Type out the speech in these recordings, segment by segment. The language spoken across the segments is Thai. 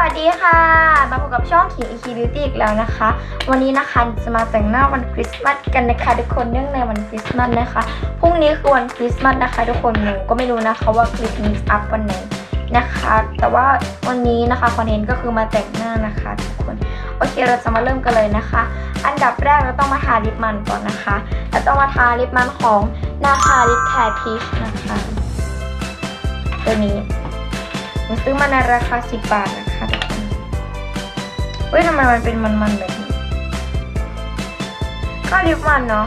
วัสดีค่ะ มาพบกับช่องขิง EK Beauty อีกแล้วนะคะ วันนี้นะคะจะมาแต่งหน้าวันคริสต์มาสกันนะคะทุกคนเนื่องในวันคริสต์มาสนะคะ พรุ่งนี้คือวันคริสต์มาสนะคะ ทุกคนหนูก็ไม่รู้นะคะว่าคลิปนี้อัพวันไหนนะคะ แต่ว่าวันนี้นะคะคอนเทนต์ก็คือมาแต่งหน้านะคะ ทุกคน โอเคเราจะมาเริ่มกันเลยนะคะ อันดับแรกเราต้องมาทาลิปมันก่อนนะคะเราต้องมาทาลิปมันของนาคาลิปแคร์พีชนะคะ ตัวนี้ หนูซื้อมาในราคา 10 บาทนะคะทุกคนเฮ้ยทำไมมันเป็นมันๆแบบนี้ ก็ลิปมันเนาะ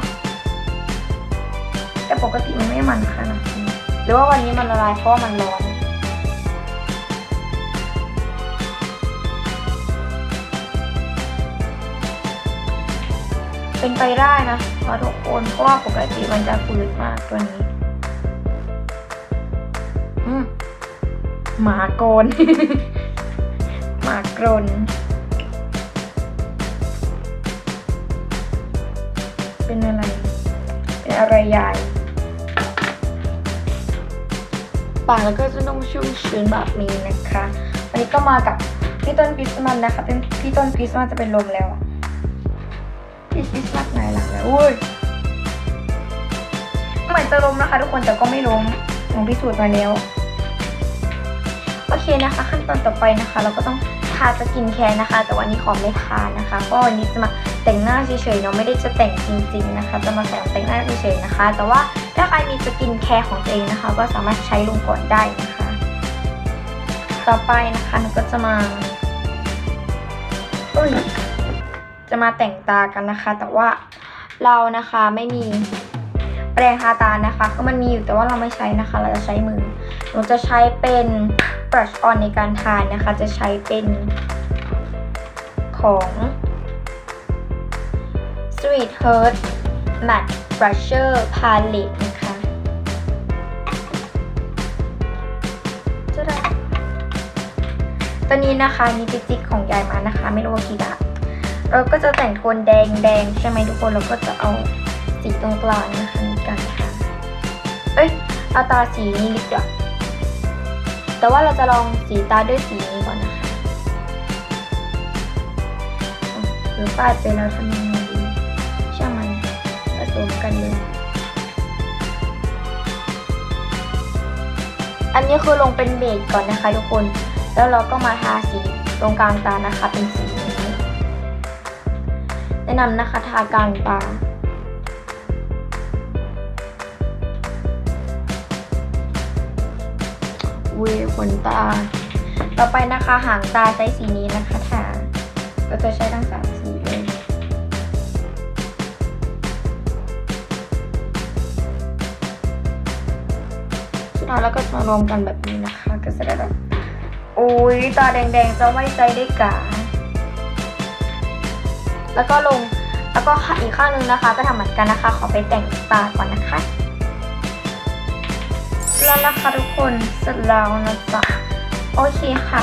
แต่ปกติมันไม่มันขนาดนี้หรือว่าวันนี้มันละลายเพราะมันร้อนเป็นไปได้นะเพราะทุกคนเพราะว่าปกติมันจะฝืดมากตัวนี้ อืม หมาโกน หมากรน เป็นอะไร เป็นอะไรยายปากแล้วก็จะต้องชุ่มชื้นแบบนี้นะคะวันนี้ก็มากับพี่ต้นคริสต์มาสนะคะ เป็นพี่ต้นคริสต์มาสจะเป็นลมแล้วพี่คริสต์มาสไหนหลังแล้วอุ้ยเหมือนจะล้มนะคะ ทุกคนแต่ก็ไม่ล้มหนูพิสูจน์มาแล้ว เคนะคะ ขั้นตอนต่อไปนะคะ เราก็ต้องทาสกินแคร์นะคะ แต่วันนี้ขอไม่ทานะคะเพราะวันนี้จะมาแต่งหน้าเฉยๆเนาะไม่ได้จะแต่งจริง ๆนะคะ จะมาสอนแต่งหน้าเฉยๆนะคะ แต่ว่าถ้าใครมีสกินแคร์ของตัวเองนะคะ ก็สามารถใช้ลงก่อนได้นะคะ ต่อไปนะคะก็จะมาอุ้ยจะมาแต่งตากันนะคะ แต่ว่าเรานะคะไม่มีแปรงทาตานะคะ ก็มันมีอยู่แต่ว่าเราไม่ใช้นะคะ เราจะใช้มือหนูจะใช้เป็น brush on ในการทานนะคะ จะใช้เป็นของ Sweet Heart Matte Brusher Palette นะคะจะได้ตัวนี้นะคะนี่เป็นจิ๊กของยายมานะคะ ไม่รู้ว่ากี่บาทเราก็จะแต่งโทนแดงแดงใช่ไหมทุกคนเราก็จะเอาสีตรงกลางนะคะในการทาเอ้ยเอาตาสีนี้ดีกว่า แต่ว่าเราจะลองสีตาด้วยสีนี้ก่อนนะคะหรือปาดไปแล้วทำยังไงดีช่างมันผสมกันเลย อันนี้คือลงเป็นเบสก่อนนะคะทุกคน แล้วเราก็มาทาสีตรงกลางตานะคะเป็นสีนี้แนะนำนะคะทากลางตา เวขนตา ต่อไปนะคะหางตาใช้สีนี้นะคะทาก็จะใช้ทั้งสามสีเลยสุดท้ายแล้วก็มารวมกันแบบนี้นะคะ ก็จะได้แบบโอ้ยตาแดงๆจะไว้ใจได้กาแล้วก็ลงแล้วก็อีกข้างนึงนะคะ ก็ทำเหมือนกันนะคะ ขอไปแต่งตาก่อนนะคะ แล้วนะคะทุกคนเสร็จแล้วนะจ๊ะโอเคค่ะ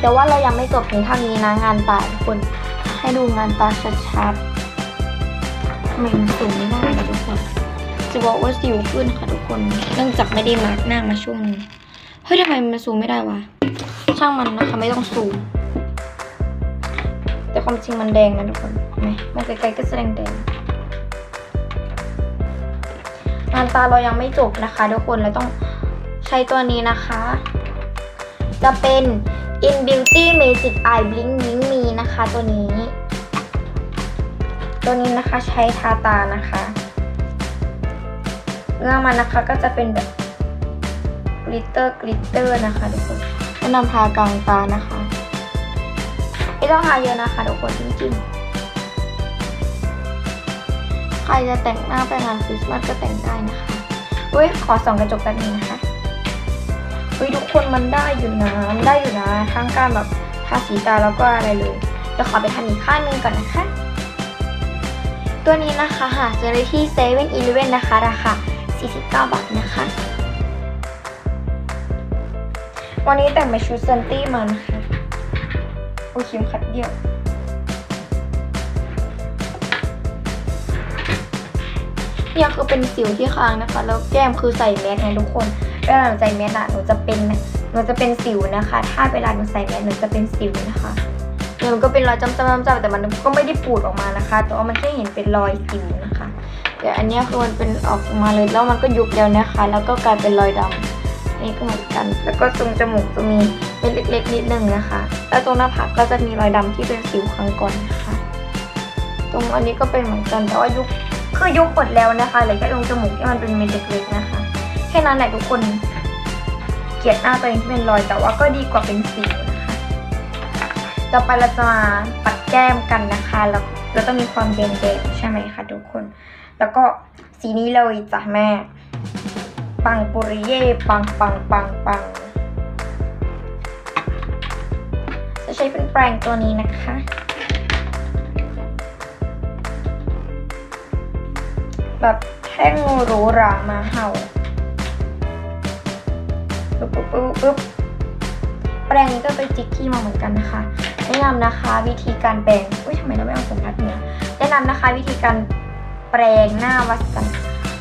แต่ว่าเรายังไม่จบเพียงเท่านี้นะงานตาทุกคน ให้ดูงานตาชัดๆไมมันสูงไม่ได้ทุกคนจะบอกว่าสิวขึ้นค่ะทุกคน เนื่องจากไม่ได้มาร์กหน้ามาช่วงนึงเฮ้ยทำไมมันซูมไม่ได้วะช่างมันนะคะไม่ต้องซูมแต่ความจริงมันแดงนะทุกคนเห็นไหมมองไกลๆก็แสดงแดงานตาเรายังไม่จบนะคะทุกคนเราต้องใช้ตัวนี้นะคะ จะเป็น In Beauty Magic Eye Blink Blink Me นะคะตัวนี้ ตัวนี้นะคะใช้ทาตานะคะเนื้อมันนะคะก็จะเป็นแบบกลิตเตอร์กลิตเตอร์นะคะทุกคนแนะนำทากลางตานะคะ ไม่ต้องทาเยอะนะคะทุกคนจริงๆ ครจะแต่งหน้าไปงานคริสต์มาสก็แต่งได้นะคะอุ้ยขอส่องกระจกแป๊บนึงนะคะอุ้ยทุกคนมันได้อยู่นะมันได้อยู่นะทั้งการแบบทาสีตาแล้วก็อะไรเลยเดี๋ยวขอไปทำอีกข้างนึงก่อนนะคะ ตัวนี้นะคะหาซื้อได้ที่เซเว่นอีเลเว่นนะคะราคา49 บาทนะคะ วันนี้แต่งเป็นชุดเซนตี้มานะคะโอ้ยเข็มขัดเดียว เนี่ยคือเป็นสิวที่ค้างนะคะ แล้วแก้มคือใส่แมสไงทุกคนเวลาหนูใส่แมสอะหนูจะเป็นหนูจะเป็นสิวนะคะ ถ้าเวลาหนูใส่แมสหนูจะเป็นสิวนะคะเนี่ยมันก็เป็นรอยจำๆๆๆแต่มันก็ไม่ได้ปูดออกมานะคะ แต่ว่ามันแค่เห็นเป็นรอยสิวนะคะ แต่อันนี้คือมันเป็นออกมาเลยแล้วมันก็ยุบแล้วนะคะ แล้วก็กลายเป็นรอยดำนี่ก็เหมือนกัน แล้วก็ตรงจมูกจะมีเป็นเล็กๆนิดนึงนะคะ แล้วตรงหน้าผากก็จะมีรอยดำที่เป็นสิวครั้งก่อนนะคะ ตรงอันนี้ก็เป็นเหมือนกันแต่ว่ายุบ คือยุบหมดแล้วนะคะเหลือแค่ตรงจมูกที่มันเป็นเม็ดเล็กๆนะคะ แค่นั้นแหละทุกคน เกลียดหน้าตัวเองที่เป็นรอยแต่ว่าก็ดีกว่าเป็นสิวนะคะ ต่อไปเราจะมาปัดแก้มกันนะคะแล้วเราต้องมีความแดงๆใช่ไหมคะทุกคน แล้วก็สีนี้เลยจ้ะแม่ ปังปุริเย่ปังปังปังปังจะใช้เป็นแปรงตัวนี้นะคะ แบบแท่งหรูหรามาเห่าปุ๊บปุ๊บปุ๊บปุ๊บแปรงนี้ก็ไปจิกที่มาเหมือนกันนะคะแนะนำนะคะวิธีการแปรงอุ้ยทำไมเราไม่เอาสมรัดเนี่ยแนะนำนะคะวิธีการแปรงหน้าวัดกัน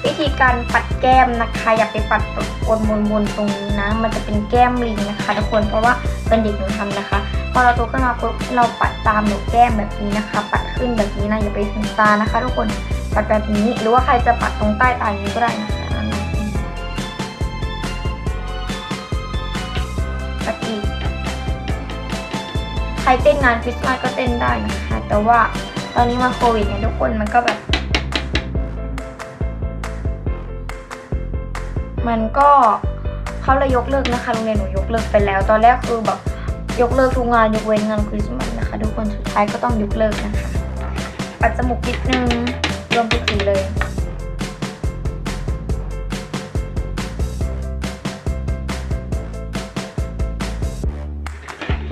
วิธีการปัดแก้มนะคะอย่าไปปัดวนบนบนๆตรงนี้นะมันจะเป็นแก้มลิงนะคะทุกคนเพราะว่าเป็นเด็กหนูทำนะคะพอเราโตขึ้นมาปุ๊บเราปัดตามหนูแก้มแบบนี้นะคะ ปัดขึ้นแบบนี้นะอย่าไปถึงตานะคะ ทุกคน ปัดแบบนี้หรือว่าใครจะปัดตรงใต้ตาอย่างนี้ก็ได้นะคะปัดอีกใครเต้นงานคริสต์มาสก็เต้นได้นะคะ แต่ว่าตอนนี้มาโควิดเนี่ยทุกคนมันก็แบบ มันก็เขาเลยยกเลิกนะคะโรงเรียนหนูยกเลิกไปแล้ว ตอนแรกคือแบบยกเลิกทุกงานยกเว้นงานคริสต์มาสนะคะ ทุกคนสุดท้ายก็ต้องยกเลิกนะคะ ปัดจมูกนิดนึง รวมทุกสีเลย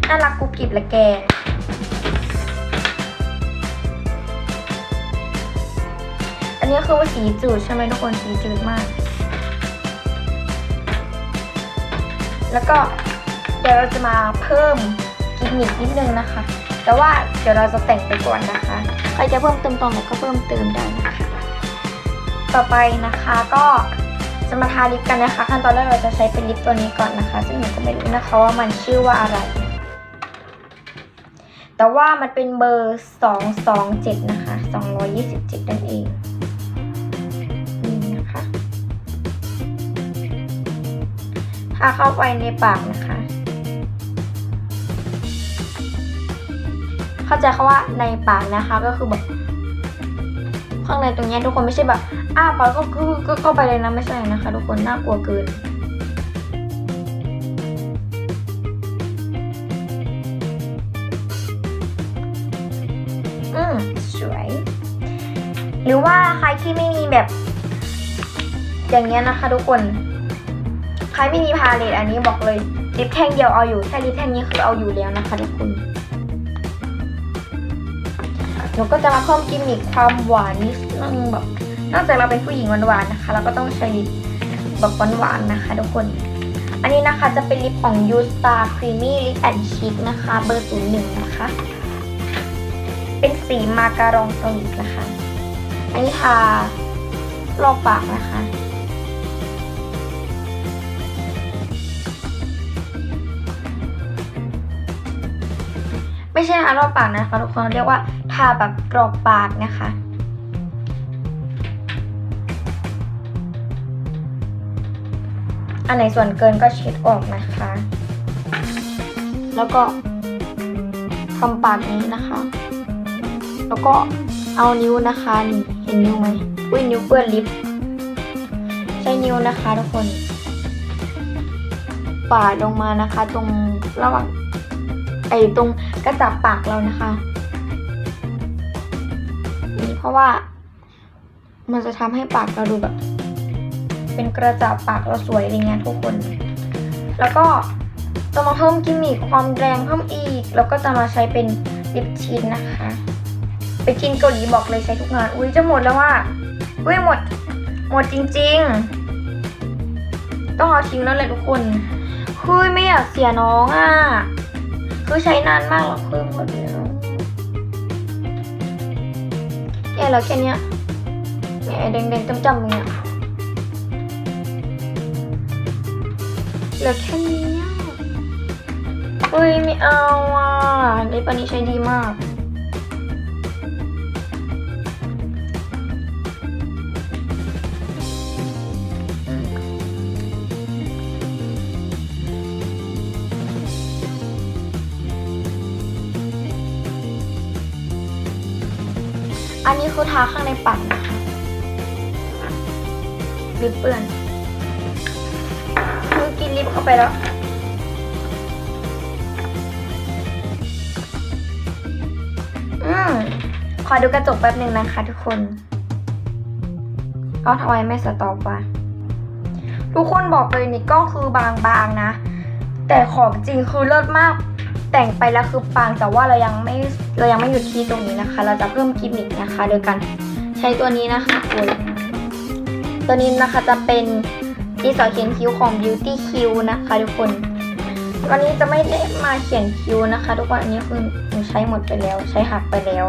น่ารักกุบกิบละแกอันนี้คือว่าสีจืดใช่ไหมทุกคนสีจืดมาก แล้วก็เดี๋ยวเราจะมาเพิ่มกิมมิคนิดนึงนะคะ แต่ว่าเดี๋ยวเราจะแต่งไปก่อนนะคะ ใครจะเพิ่มเติมตรงไหนก็เพิ่มเติมได้ ต่อไปนะคะก็จะมาทาลิปกันนะคะ ขั้นตอนแรกเราจะใช้เป็นลิปตัวนี้ก่อนนะคะ ซึ่งหนูก็ไม่รู้นะคะว่ามันชื่อว่าอะไร แต่ว่ามันเป็นเบอร์ 227 นะคะ 227 นั่นเองนี่นะคะทาเข้าไปในปากนะคะ เข้าใจคาว่าในปากนะคะก็คือแบบ ข้างในตรงนี้ทุกคนไม่ใช่แบบอ้าปากก็คือก็เข้าไปเลยนะไม่ใช่นะคะ ทุกคนน่ากลัวเกินอืมสวย หรือว่าใครที่ไม่มีแบบ อย่างเงี้ยนะคะ ทุกคน ใครไม่มีพาเลตอันนี้บอกเลยลิปแท่งเดียวเอาอยู่แค่ลิปแท่งนี้คือเอาอยู่แล้วนะคะทุกคน หนูก็จะมาเพิ่มกิมมิคความหวานนิดนึงแบบนอกจากเราเป็นผู้หญิงหวานๆนะคะ เราก็ต้องใช้ลิปแบบหวานๆนะคะ ทุกคน อันนี้นะคะจะเป็นลิปของ u Star Creamy Lip and Cheek นะคะเบอร์ศูนย์หนึ่งนะคะ เป็นสีมาการองสลิดนะคะ อันนี้ทารอบปากนะคะ ไม่ใช่ทารอบปากนะคะทุกคนเรียกว่าทาแบบกรอบปากนะคะอันไหนส่วนเกินก็เช็ดออกนะคะ แล้วก็ทำปากนี้นะคะ แล้วก็เอานิ้วนะคะนี่เห็นนิ้วไหมอุ้ยนิ้วเปื้อนลิป ใช้นิ้วนะคะทุกคน ปาดลงมานะคะ ตรงระหว่าง ไอ้ตรงกระจับปากเรานะคะ นี่เพราะว่า มันจะทำให้ปากเราดูแบบ เป็นกระจับปากเราสวยอะไรเงี้ยทุกคน แล้วก็จะมาเพิ่มกิมมิคความแรงเพิ่มอีก แล้วก็จะมาใช้เป็นลิปชินนะคะ ไปกินเกาหลีบอกเลยใช้ทุกงาน อุ้ยจะหมดแล้วว่าอุ้ยหมด หมดจริง ๆ ต้องเอาทิ้งแล้วเลยทุกคนคือไม่อยากเสียน้องอะ คือใช้นานมากแล้วคือหมดแล้วแย่แล้วแค่นี้ยเนี่ยไอ้แดงๆจำๆตรงเนี้ยเหลือแค่นี้เฮ้ยไม่เอาอะลิปอันนี้ใช้ดีมาก อันนี้คือทาข้างในปั่นนะคะลิปเปื้อนมึงกินลิปเข้าไปแล้วอืมขอดูกระจกแป๊บหนึ่งนะคะทุกคนเอาทำไมไม่สต็อปวะทุกคนบอกเลยนี่กล้องคือบางๆนะ แต่ของจริงคือเลิศมาก แต่งไปแล้วคือปังแต่ว่าเรายังไม่เรายังไม่หยุดที่ตรงนี้นะคะ เราจะเพิ่มกิมมิคนะคะ โดยการใช้ตัวนี้นะคะคุณตัวนี้นะคะจะเป็นดินสอเขียนคิ้วของ Beauty Q นะคะ ทุกคน วันนี้จะไม่ได้มาเขียนคิ้วนะคะ ทุกคนอันนี้คือหนูใช้หมดไปแล้ว ใช้หักไปแล้ว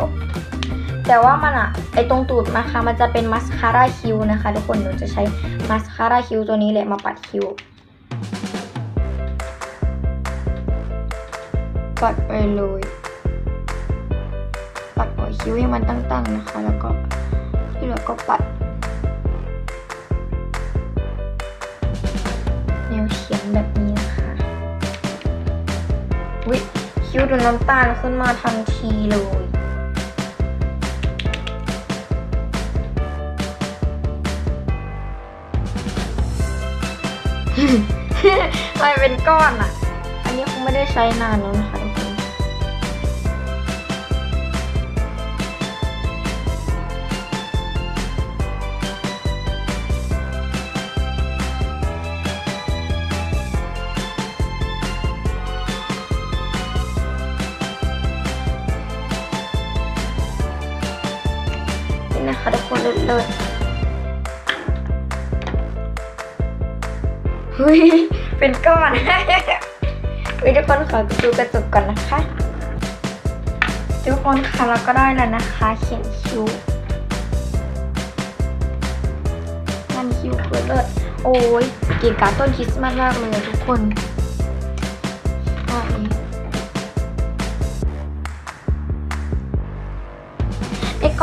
แต่ว่ามันอะไอตรงตูดนะคะมันจะเป็นมัสคาร่าคิ้วนะคะ ทุกคนหนูจะใช้มัสคาร่าคิ้วตัวนี้แหละมาปัดคิ้ว ปัดไปเลย ปัดหัวคิ้วให้มันตั้งๆนะคะ แล้วก็ที่เหลือก็ปัดแนวเฉียงแบบนี้นะคะวิคิ้วดูน้ำตาลขึ้นมาทันทีเลยทำไมเป็นก้อนอะ อันนี้คงไม่ได้ใช้นานแล้วนะคะ นะคะทุกคนเลิศเฮ้ยเป็นก้อนเฮ้ยทุกคนขอดูกระจกก่อนนะคะทุกคนค่ะเราก็ได้แล้วนะคะ เขียนคิ้วมันคิ้วคือเลิศโอ้ยเกี่กับต้นคริสต์มาสมากเลยทุกคน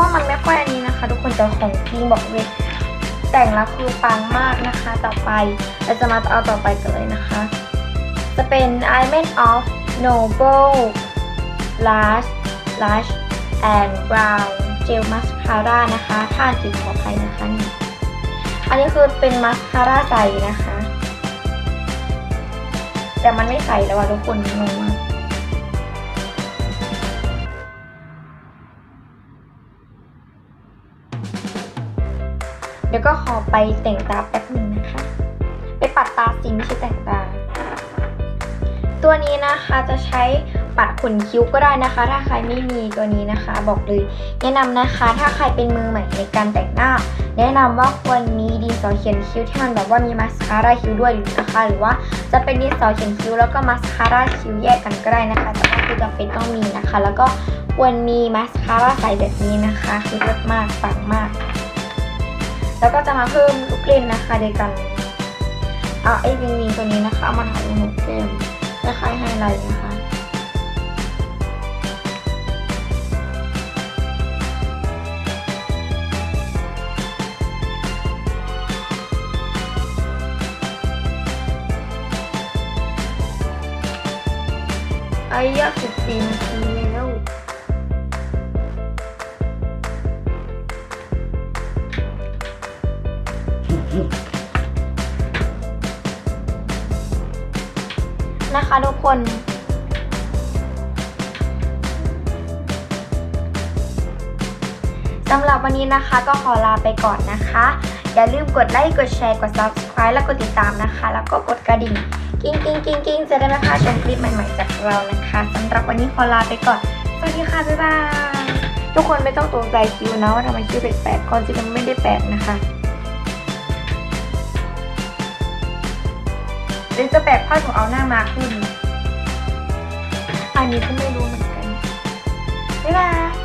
ไอ้กล้องมันไม่ค่อยอันนี้นะคะ ทุกคนแต่ของจริงบอกเลยแต่งแล้วคือปังมากนะคะ ต่อไปเราจะมาเอาต่อไปกันเลยนะคะ จะเป็น Diamond of Noble Lash Lash and Brown Gel Mascara นะคะถ้าติดขออภัยนะคะนี่อันนี้คือเป็นมาสคาร่าใสนะคะ แต่มันไม่ใสแล้วอะทุกคนงงมาก ดี๋ยวก็ขอไปแต่งตาแป๊บนึงนะคะ ไปปัดตาสิไม่ใช่แต่งตา ตัวนี้นะคะจะใช้ปัดขนคิ้วก็ได้นะคะ ถ้าใครไม่มีตัวนี้นะคะ บอกเลย แนะนำนะคะ ถ้าใครเป็นมือใหม่ในการแต่งหน้า แนะนำว่าควรมีดินสอเขียนคิ้วที่มันแบบว่ามีมาสคาร่าคิ้วด้วยนะคะ หรือว่าจะเป็นดินสอเขียนคิ้วแล้วก็มาสคาร่าคิ้วแยกกันก็ได้นะคะแต่ว่าคือจำเป็นต้องมีนะคะ แล้วก็ควรมีมาสคาร่าใสแบบนี้นะคะคือเลิศมากปังมาก แล้วก็จะมาเพิ่มลูกเล่นนะคะโดยการเอาไอ้วิงวิงตัวนี้นะคะเอามาถ่ายลงหกแก้มคล้ายๆไฮไลท์นะคะไอ้ยะสิบสี่นาที นะคะทุกคน สำหรับวันนี้นะคะก็ขอลาไปก่อนนะคะ อย่าลืมกดไลค์กดแชร์กด subscribe และกดติดตามนะคะ แล้วก็กดกระดิ่งกิ้งกิ้งกิ้งกิ้งจะได้ไม่พลาดชมคลิปใหม่ๆจากเรานะคะสำหรับวันนี้ขอลาไปก่อน สวัสดีค่ะ บ๊ายบาย ทุกคนไม่ต้องตกใจคิวนะว่าทำไมคิวแปลกๆก่อนจริงๆมันไม่ได้แปลกนะคะ หรือจะแปลกเพราถุงเอาหน้ามาขึ้น อันนี้ก็ไม่รู้เหมือนกันบ๊ายบาย